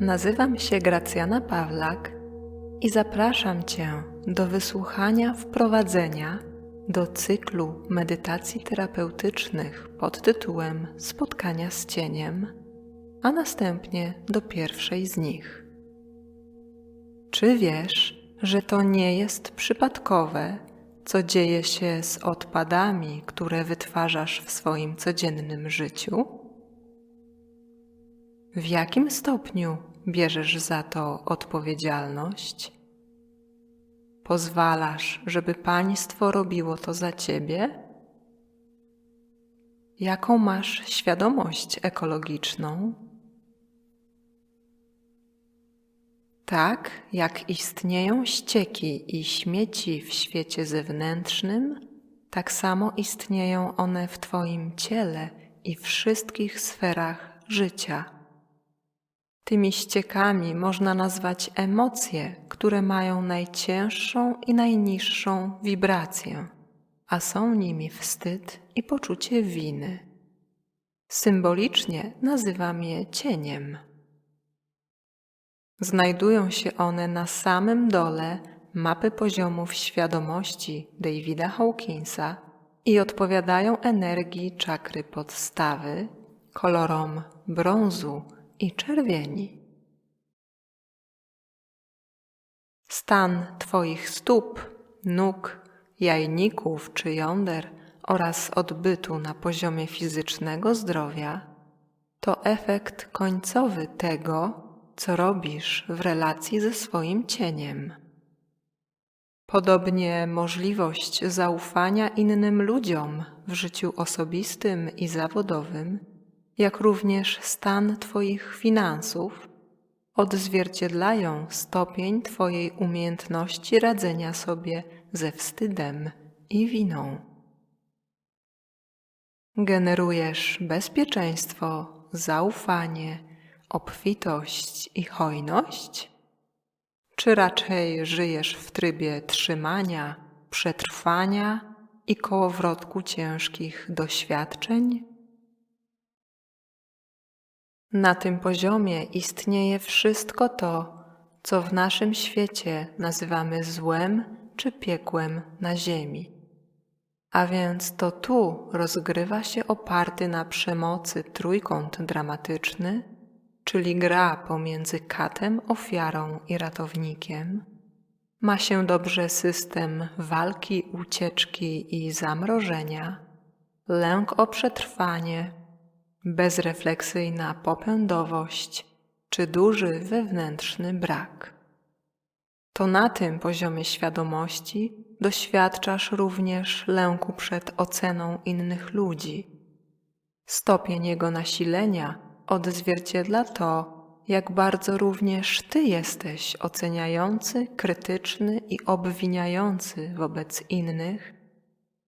Nazywam się Gracjana Pawlak i zapraszam Cię do wysłuchania wprowadzenia do cyklu medytacji terapeutycznych pod tytułem Spotkania z cieniem, a następnie do pierwszej z nich. Czy wiesz, że to nie jest przypadkowe, co dzieje się z odpadami, które wytwarzasz w swoim codziennym życiu? W jakim stopniu bierzesz za to odpowiedzialność? Pozwalasz, żeby państwo robiło to za ciebie? Jaką masz świadomość ekologiczną? Tak jak istnieją ścieki i śmieci w świecie zewnętrznym, tak samo istnieją one w Twoim ciele i wszystkich sferach życia. Tymi ściekami można nazwać emocje, które mają najcięższą i najniższą wibrację, a są nimi wstyd i poczucie winy. Symbolicznie nazywam je cieniem. Znajdują się one na samym dole mapy poziomów świadomości Davida Hawkinsa i odpowiadają energii czakry podstawy, kolorom brązu i czerwieni. Stan Twoich stóp, nóg, jajników czy jąder oraz odbytu na poziomie fizycznego zdrowia to efekt końcowy tego, co robisz w relacji ze swoim cieniem. Podobnie możliwość zaufania innym ludziom w życiu osobistym i zawodowym, jak również stan Twoich finansów, odzwierciedlają stopień Twojej umiejętności radzenia sobie ze wstydem i winą. Generujesz bezpieczeństwo, zaufanie, obfitość i hojność? Czy raczej żyjesz w trybie trzymania, przetrwania i kołowrotku ciężkich doświadczeń? Na tym poziomie istnieje wszystko to, co w naszym świecie nazywamy złem czy piekłem na ziemi. A więc to tu rozgrywa się oparty na przemocy trójkąt dramatyczny, czyli gra pomiędzy katem, ofiarą i ratownikiem, ma się dobrze system walki, ucieczki i zamrożenia, lęk o przetrwanie, bezrefleksyjna popędowość czy duży wewnętrzny brak. To na tym poziomie świadomości doświadczasz również lęku przed oceną innych ludzi. Stopień jego nasilenia odzwierciedla to, jak bardzo również Ty jesteś oceniający, krytyczny i obwiniający wobec innych,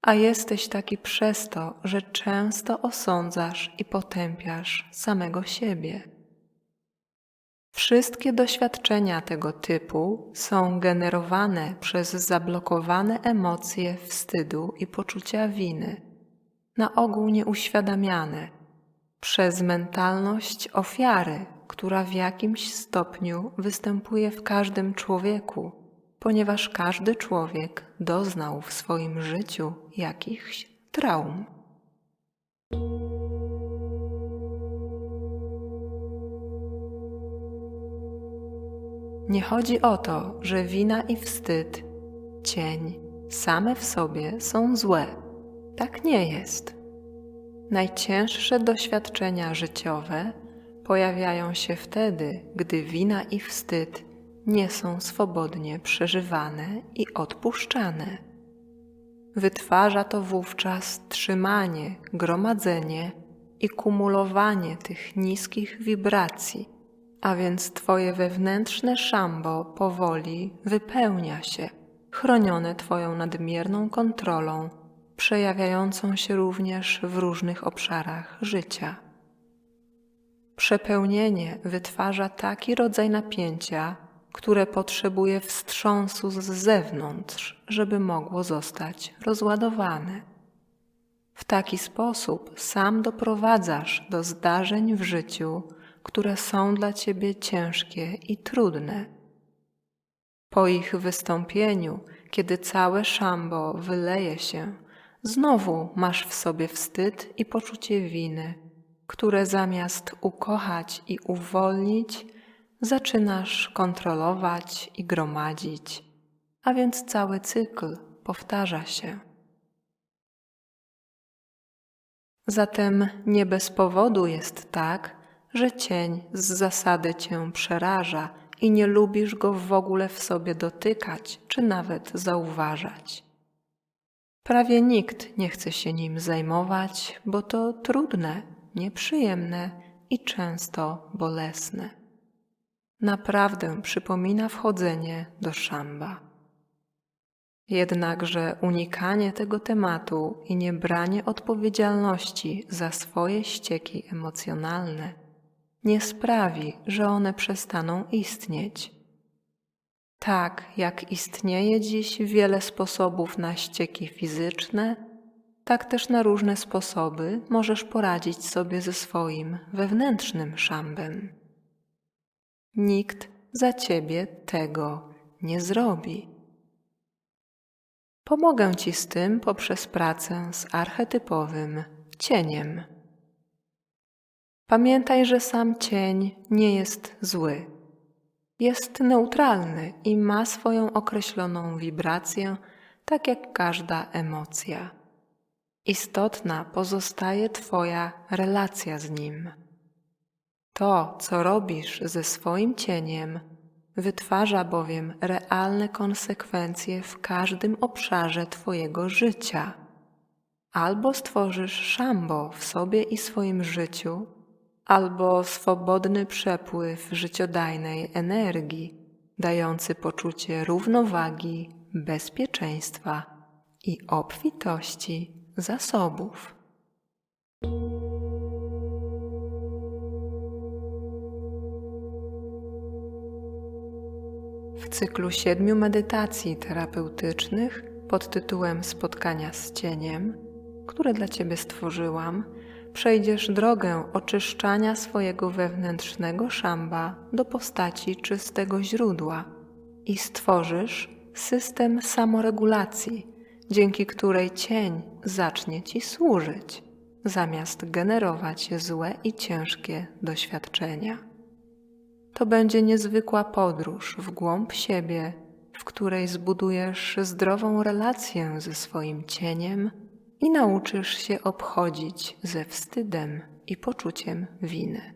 a jesteś taki przez to, że często osądzasz i potępiasz samego siebie. Wszystkie doświadczenia tego typu są generowane przez zablokowane emocje wstydu i poczucia winy, na ogół nieuświadamiane. Przez mentalność ofiary, która w jakimś stopniu występuje w każdym człowieku, ponieważ każdy człowiek doznał w swoim życiu jakichś traum. Nie chodzi o to, że wina i wstyd, cień same w sobie są złe. Tak nie jest. Najcięższe doświadczenia życiowe pojawiają się wtedy, gdy wina i wstyd nie są swobodnie przeżywane i odpuszczane. Wytwarza to wówczas trzymanie, gromadzenie i kumulowanie tych niskich wibracji, a więc Twoje wewnętrzne szambo powoli wypełnia się, chronione Twoją nadmierną kontrolą przejawiającą się również w różnych obszarach życia. Przepełnienie wytwarza taki rodzaj napięcia, które potrzebuje wstrząsu z zewnątrz, żeby mogło zostać rozładowane. W taki sposób sam doprowadzasz do zdarzeń w życiu, które są dla ciebie ciężkie i trudne. Po ich wystąpieniu, kiedy całe szambo wyleje się, znowu masz w sobie wstyd i poczucie winy, które zamiast ukochać i uwolnić, zaczynasz kontrolować i gromadzić, a więc cały cykl powtarza się. Zatem nie bez powodu jest tak, że cień z zasady cię przeraża i nie lubisz go w ogóle w sobie dotykać czy nawet zauważać. Prawie nikt nie chce się nim zajmować, bo to trudne, nieprzyjemne i często bolesne. Naprawdę przypomina wchodzenie do szamba. Jednakże unikanie tego tematu i niebranie odpowiedzialności za swoje ścieki emocjonalne nie sprawi, że one przestaną istnieć. Tak jak istnieje dziś wiele sposobów na ścieki fizyczne, tak też na różne sposoby możesz poradzić sobie ze swoim wewnętrznym szambem. Nikt za ciebie tego nie zrobi. Pomogę Ci z tym poprzez pracę z archetypowym cieniem. Pamiętaj, że sam cień nie jest zły. Jest neutralny i ma swoją określoną wibrację, tak jak każda emocja. Istotna pozostaje Twoja relacja z nim. To, co robisz ze swoim cieniem, wytwarza bowiem realne konsekwencje w każdym obszarze Twojego życia. Albo stworzysz szambo w sobie i swoim życiu, albo swobodny przepływ życiodajnej energii, dający poczucie równowagi, bezpieczeństwa i obfitości zasobów. W cyklu siedmiu medytacji terapeutycznych pod tytułem Spotkania z cieniem, które dla Ciebie stworzyłam, przejdziesz drogę oczyszczania swojego wewnętrznego szamba do postaci czystego źródła i stworzysz system samoregulacji, dzięki której cień zacznie Ci służyć, zamiast generować złe i ciężkie doświadczenia. To będzie niezwykła podróż w głąb siebie, w której zbudujesz zdrową relację ze swoim cieniem i nauczysz się obchodzić ze wstydem i poczuciem winy.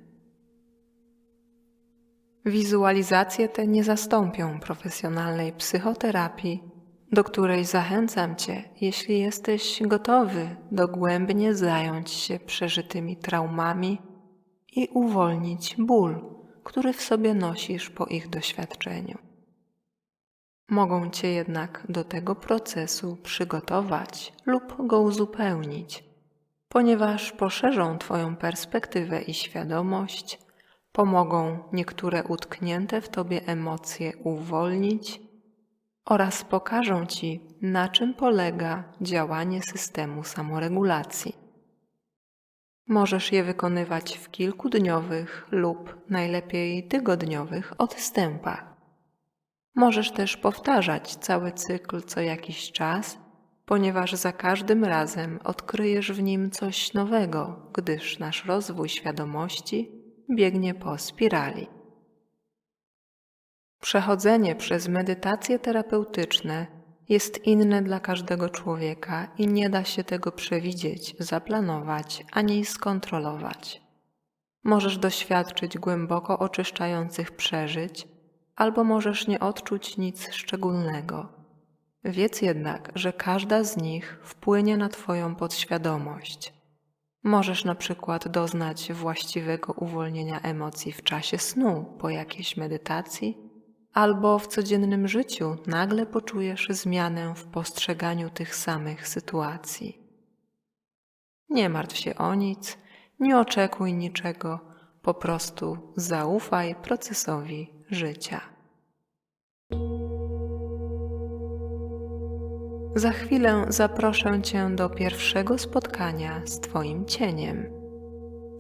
Wizualizacje te nie zastąpią profesjonalnej psychoterapii, do której zachęcam Cię, jeśli jesteś gotowy dogłębnie zająć się przeżytymi traumami i uwolnić ból, który w sobie nosisz po ich doświadczeniu. Mogą Cię jednak do tego procesu przygotować lub go uzupełnić, ponieważ poszerzą Twoją perspektywę i świadomość, pomogą niektóre utknięte w Tobie emocje uwolnić oraz pokażą Ci, na czym polega działanie systemu samoregulacji. Możesz je wykonywać w kilkudniowych lub najlepiej tygodniowych odstępach. Możesz też powtarzać cały cykl co jakiś czas, ponieważ za każdym razem odkryjesz w nim coś nowego, gdyż nasz rozwój świadomości biegnie po spirali. Przechodzenie przez medytacje terapeutyczne jest inne dla każdego człowieka i nie da się tego przewidzieć, zaplanować ani skontrolować. Możesz doświadczyć głęboko oczyszczających przeżyć, albo możesz nie odczuć nic szczególnego. Wiedz jednak, że każda z nich wpłynie na Twoją podświadomość. Możesz na przykład doznać właściwego uwolnienia emocji w czasie snu po jakiejś medytacji, albo w codziennym życiu nagle poczujesz zmianę w postrzeganiu tych samych sytuacji. Nie martw się o nic, nie oczekuj niczego, po prostu zaufaj procesowi życia. Za chwilę zaproszę Cię do pierwszego spotkania z Twoim cieniem.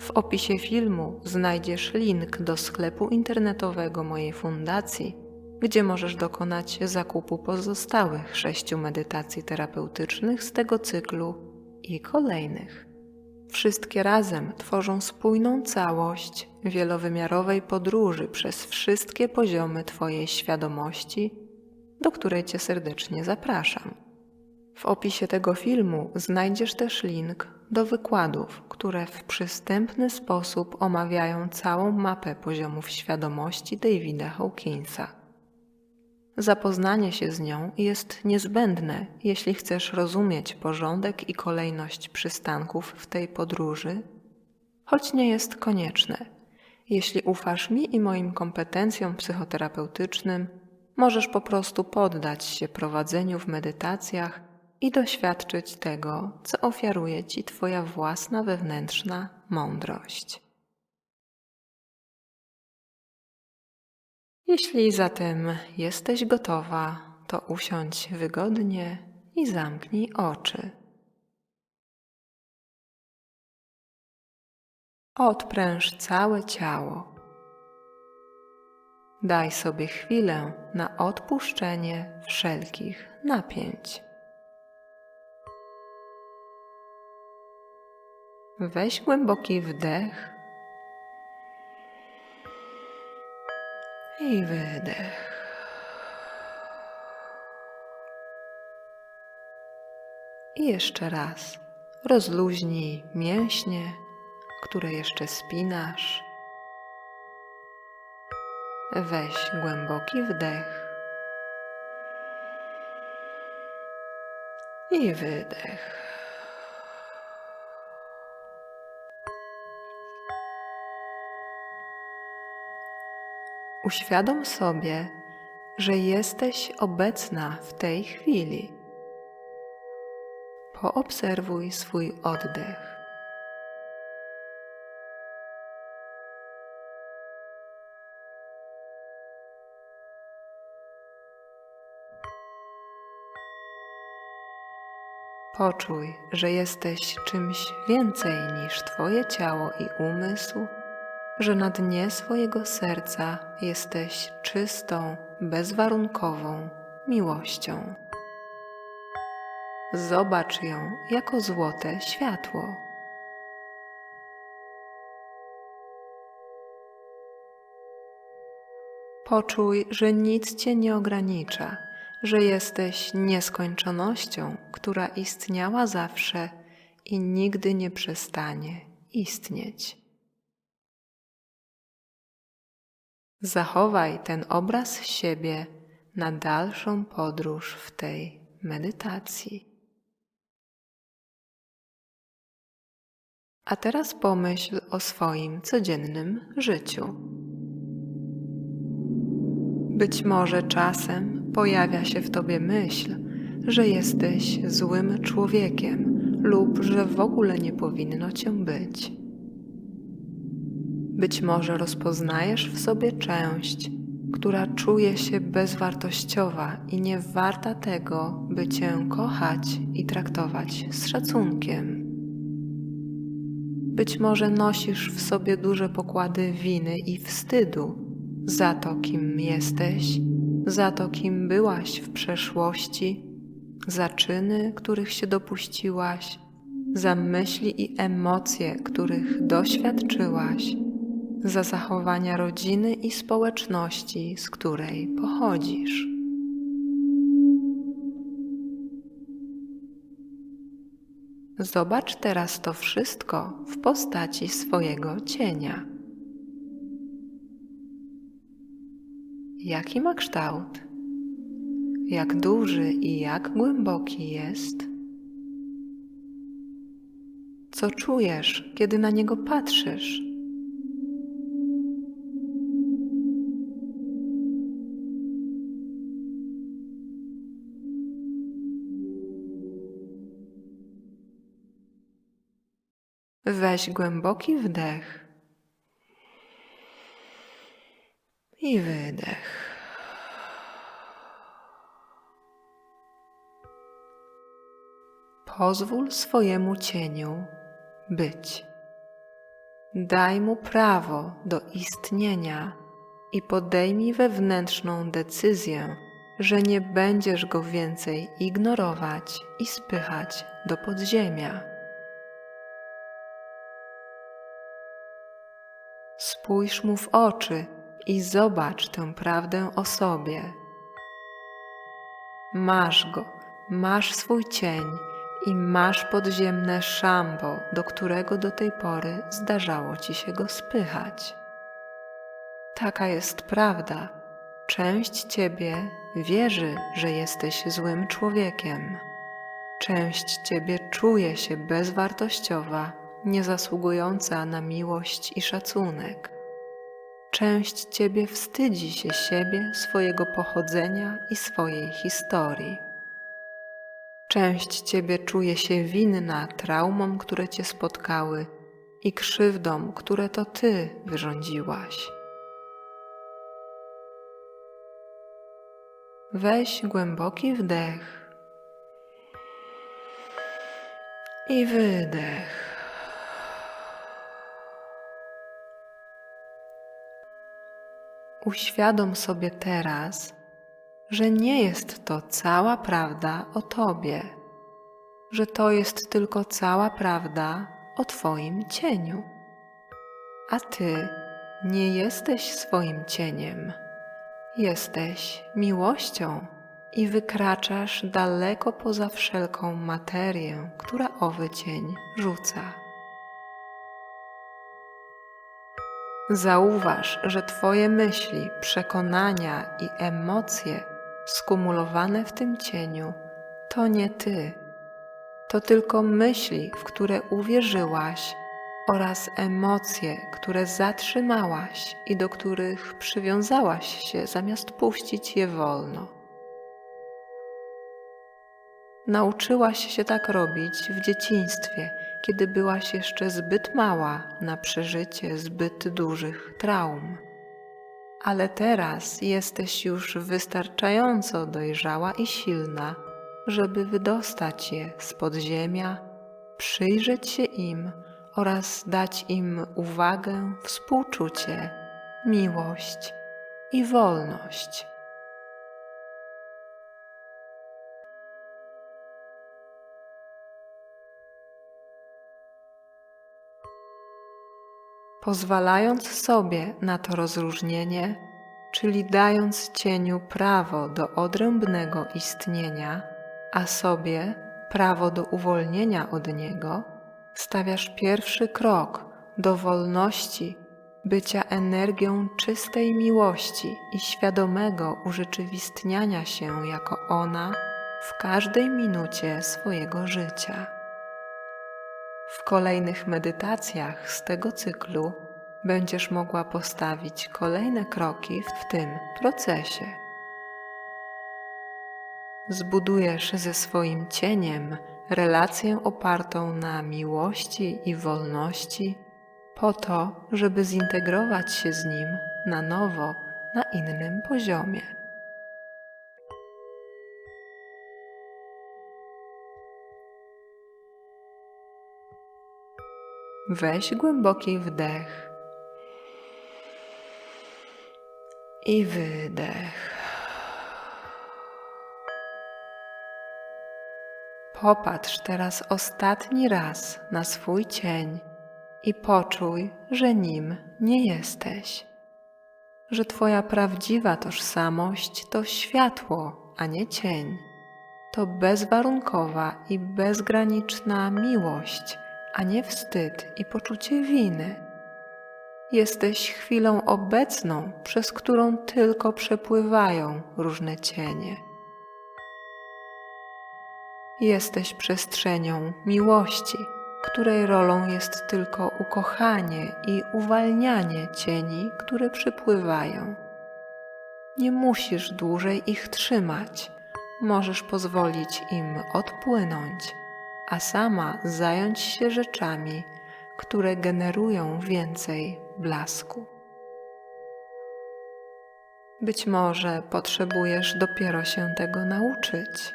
W opisie filmu znajdziesz link do sklepu internetowego mojej fundacji, gdzie możesz dokonać zakupu pozostałych sześciu medytacji terapeutycznych z tego cyklu i kolejnych. Wszystkie razem tworzą spójną całość wielowymiarowej podróży przez wszystkie poziomy Twojej świadomości, do której Cię serdecznie zapraszam. W opisie tego filmu znajdziesz też link do wykładów, które w przystępny sposób omawiają całą mapę poziomów świadomości Davida Hawkinsa. Zapoznanie się z nią jest niezbędne, jeśli chcesz rozumieć porządek i kolejność przystanków w tej podróży, choć nie jest konieczne. Jeśli ufasz mi i moim kompetencjom psychoterapeutycznym, możesz po prostu poddać się prowadzeniu w medytacjach i doświadczyć tego, co ofiaruje ci Twoja własna wewnętrzna mądrość. Jeśli zatem jesteś gotowa, to usiądź wygodnie i zamknij oczy. Odpręż całe ciało. Daj sobie chwilę na odpuszczenie wszelkich napięć. Weź głęboki wdech i wydech. I jeszcze raz rozluźnij mięśnie, które jeszcze spinasz. Weź głęboki wdech i wydech. Uświadom sobie, że jesteś obecna w tej chwili. Poobserwuj swój oddech. Poczuj, że jesteś czymś więcej niż Twoje ciało i umysł że na dnie swojego serca jesteś czystą, bezwarunkową miłością. Zobacz ją jako złote światło. Poczuj, że nic cię nie ogranicza, że jesteś nieskończonością, która istniała zawsze i nigdy nie przestanie istnieć. Zachowaj ten obraz siebie na dalszą podróż w tej medytacji. A teraz pomyśl o swoim codziennym życiu. Być może czasem pojawia się w tobie myśl, że jesteś złym człowiekiem lub że w ogóle nie powinno cię być. Być może rozpoznajesz w sobie część, która czuje się bezwartościowa i nie warta tego, by Cię kochać i traktować z szacunkiem. Być może nosisz w sobie duże pokłady winy i wstydu za to, kim jesteś, za to, kim byłaś w przeszłości, za czyny, których się dopuściłaś, za myśli i emocje, których doświadczyłaś za zachowania rodziny i społeczności, z której pochodzisz. Zobacz teraz to wszystko w postaci swojego cienia. Jaki ma kształt? Jak duży i jak głęboki jest? Co czujesz, kiedy na niego patrzysz? Weź głęboki wdech i wydech. Pozwól swojemu cieniu być. Daj mu prawo do istnienia i podejmij wewnętrzną decyzję, że nie będziesz go więcej ignorować i spychać do podziemia. Spójrz mu w oczy i zobacz tę prawdę o sobie. Masz go, masz swój cień i masz podziemne szambo, do którego do tej pory zdarzało ci się go spychać. Taka jest prawda. Część ciebie wierzy, że jesteś złym człowiekiem. Część ciebie czuje się bezwartościowa, niezasługująca na miłość i szacunek. Część ciebie wstydzi się siebie, swojego pochodzenia i swojej historii. Część ciebie czuje się winna traumom, które cię spotkały i krzywdom, które to ty wyrządziłaś. Weź głęboki wdech i wydech. Uświadom sobie teraz, że nie jest to cała prawda o Tobie, że to jest tylko cała prawda o Twoim cieniu. A Ty nie jesteś swoim cieniem, jesteś miłością i wykraczasz daleko poza wszelką materię, która owy cień rzuca. Zauważ, że Twoje myśli, przekonania i emocje skumulowane w tym cieniu to nie Ty. To tylko myśli, w które uwierzyłaś oraz emocje, które zatrzymałaś i do których przywiązałaś się zamiast puścić je wolno. Nauczyłaś się tak robić w dzieciństwie, kiedy byłaś jeszcze zbyt mała na przeżycie zbyt dużych traum. Ale teraz jesteś już wystarczająco dojrzała i silna, żeby wydostać je z podziemia, przyjrzeć się im oraz dać im uwagę, współczucie, miłość i wolność. Pozwalając sobie na to rozróżnienie, czyli dając cieniu prawo do odrębnego istnienia, a sobie prawo do uwolnienia od niego, stawiasz pierwszy krok do wolności, bycia energią czystej miłości i świadomego urzeczywistniania się jako ona w każdej minucie swojego życia. W kolejnych medytacjach z tego cyklu będziesz mogła postawić kolejne kroki w tym procesie. Zbudujesz ze swoim cieniem relację opartą na miłości i wolności, po to, żeby zintegrować się z nim na nowo na innym poziomie. Weź głęboki wdech i wydech. Popatrz teraz ostatni raz na swój cień i poczuj, że nim nie jesteś. Że Twoja prawdziwa tożsamość to światło, a nie cień. To bezwarunkowa i bezgraniczna miłość a nie wstyd i poczucie winy. Jesteś chwilą obecną, przez którą tylko przepływają różne cienie. Jesteś przestrzenią miłości, której rolą jest tylko ukochanie i uwalnianie cieni, które przypływają. Nie musisz dłużej ich trzymać, możesz pozwolić im odpłynąć a sama zająć się rzeczami, które generują więcej blasku. Być może potrzebujesz dopiero się tego nauczyć,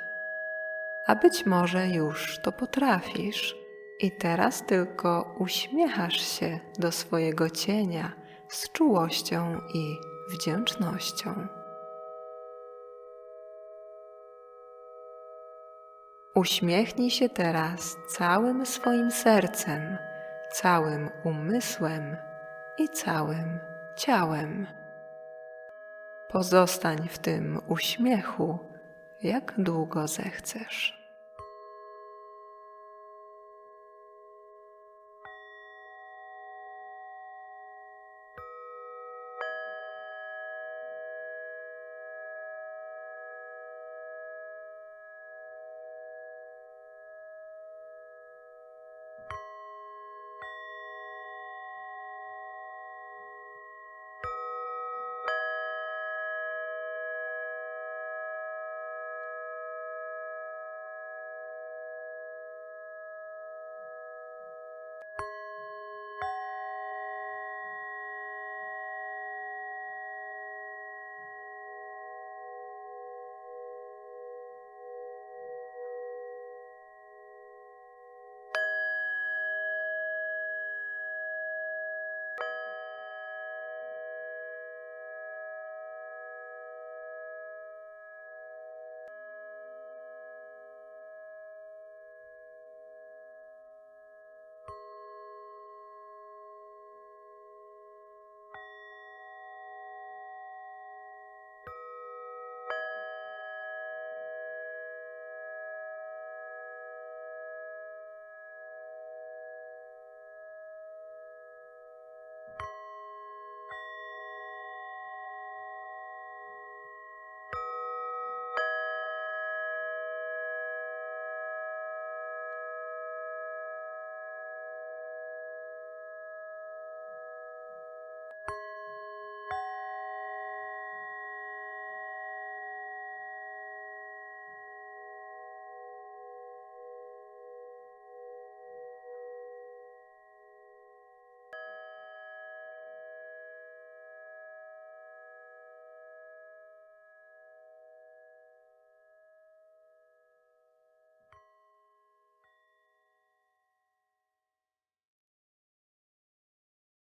a być może już to potrafisz, I teraz tylko uśmiechasz się do swojego cienia z czułością i wdzięcznością. Uśmiechnij się teraz całym swoim sercem, całym umysłem i całym ciałem. Pozostań w tym uśmiechu, jak długo zechcesz.